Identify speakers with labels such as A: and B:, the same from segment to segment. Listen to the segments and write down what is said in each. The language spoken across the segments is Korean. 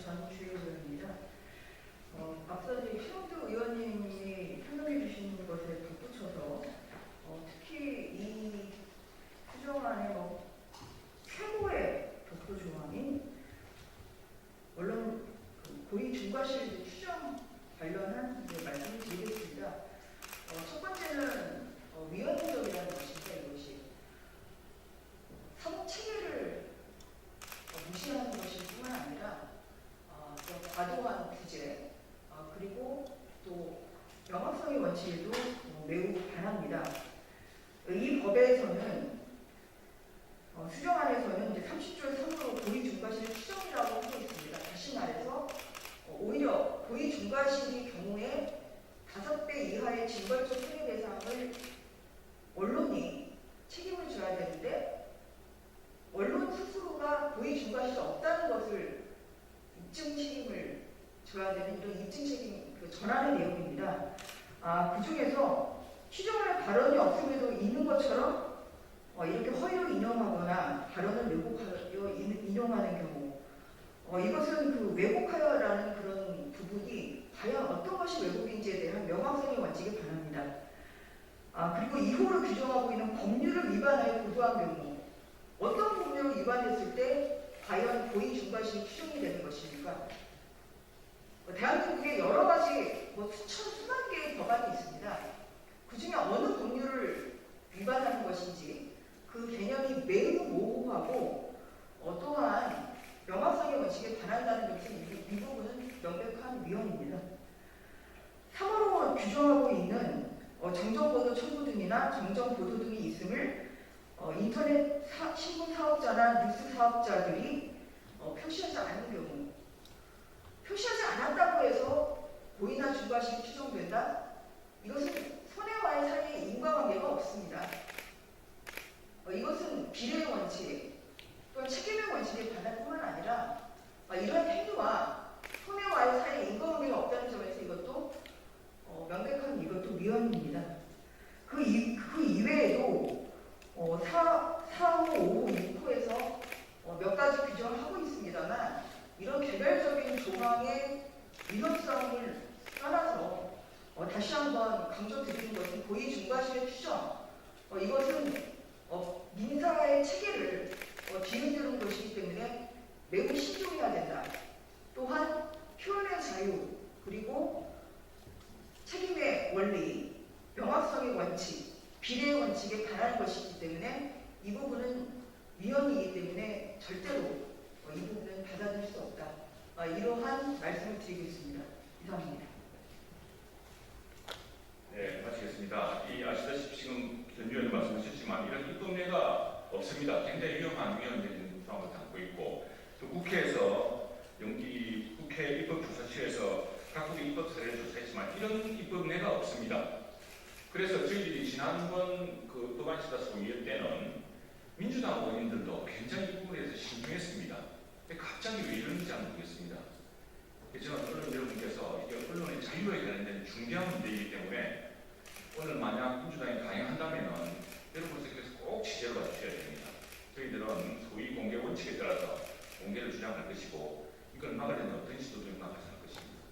A: 정의당 전주입니다. 어, 앞서 이제 신원교 의원님이 설명해 주신 것에 덧붙여서 어, 특히 이 수정안의 뭐 최고의 독도 조항이 물론 그 고위 중과실 추정 관련한 말씀을 드리겠습니다. 어, 첫 번째는 과도한 규제 어, 그리고 또 영업성의 원칙에도 어, 매우 반합니다. 이 법에서는 어, 수정안에서는 이제 30조 3으로 고의 중과실 수정이라고 하고 있습니다. 다시 말해서 어, 오히려 고의 중과실의 경우에 5배 이하의 징벌적 되는 이런 입증 책임 그 전하는 내용입니다. 아, 그 중에서 추정할 발언이 없음에도 있는 것처럼 어, 이렇게 허위로 인용하거나 발언을 왜곡하여 인- 인용하는 경우 어, 이것은 그 왜곡하여라는 그런 부분이 과연 어떤 것이 왜곡인지에 대한 명확성의 원칙에 반합니다. 아, 그리고 이후로 규정하고 있는 법률을 위반하여 보도한 경우 어떤 법률을 위반했을 때 과연 고의 중과실이 추정이 되는 것입니까? 어, 대한민국에 여러 가지 뭐 수천 수만 개의 법안이 있습니다. 그 중에 어느 법률을 위반하는 것인지 그 개념이 매우 모호하고 어, 또한 명확성의 원칙에 반한다는 것은 이, 이 부분은 명백한 위헌입니다. 3호로 규정하고 있는 어, 정정보도 첨부 등이나 정정보도 등이 있음을 어, 인터넷 사- 신문 사업자나 뉴스 사업자들이 어, 표시하지 않는 경우 표시하지 않았다고 해서 고의나 중과실이 추정된다? 이것은 손해와의 사이에 인과관계가 없습니다. 어, 이것은 비례의 원칙 또는 책임의 원칙에 반할 뿐만 아니라 어, 이런 행위와 손해와의 사이에 인과관계가 없다는 점에서 이것도 어, 명백한 이것도 위헌입니다. 그, 이, 그 이외에도 어, 4, 4호, 5호, 6호에서 어, 몇 가지 규정을 하고 있습니다만 이런 개별적 인 조항의 위헌성을 떠나서 어, 다시 한번 강조드리는 것은 고의 중과실의 추정 어, 이것은 어, 민사의 체계를 어, 뒤흔드는 것이기 때문에 매우 신중해야 된다. 또한 표현의 자유 그리고 책임의 원리, 명확성의 원칙, 비례의 원칙에 반하는 것이기 때문에 이 부분은 위헌이기 때문에 절대로 어, 이 부분은 받아들일 수 없다. 어, 이러한 말씀을 드리겠습니다. 이상입니다.
B: 네, 마치겠습니다. 이 아시다시피 지금 전 의원님 말씀하셨지만 이런 입법례가 없습니다. 굉장히 위험한 위헌적인 상황을 담고 있고 또 국회에서 연기 국회 입법조사실에서 각국의 입법 사례를 조사했지만 이런 입법례가 없습니다. 그래서 저희들이 지난번 그 법안시다 소위회 때는 민주당 의원님들도 굉장히 이 부분에 대해서 신중했습니다. 갑자기 왜 이러는지 잘 모르겠습니다. 저는 언론 여러분께서 이게 언론의 자유에 관련된 중대한 문제이기 때문에 오늘 만약 민주당이 강행한다면은 여러분께서 꼭 취재를 봐주셔야 됩니다. 저희들은 소위 공개 원칙에 따라서 공개를 주장할 것이고 이걸 막으려면 어떤 시도들을 막아야 할 것입니다.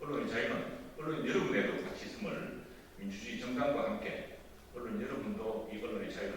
B: 언론의 자유는 언론 여러분에도 같이 있음을 민주주의 정당과 함께 언론 여러분도 이 언론의 자유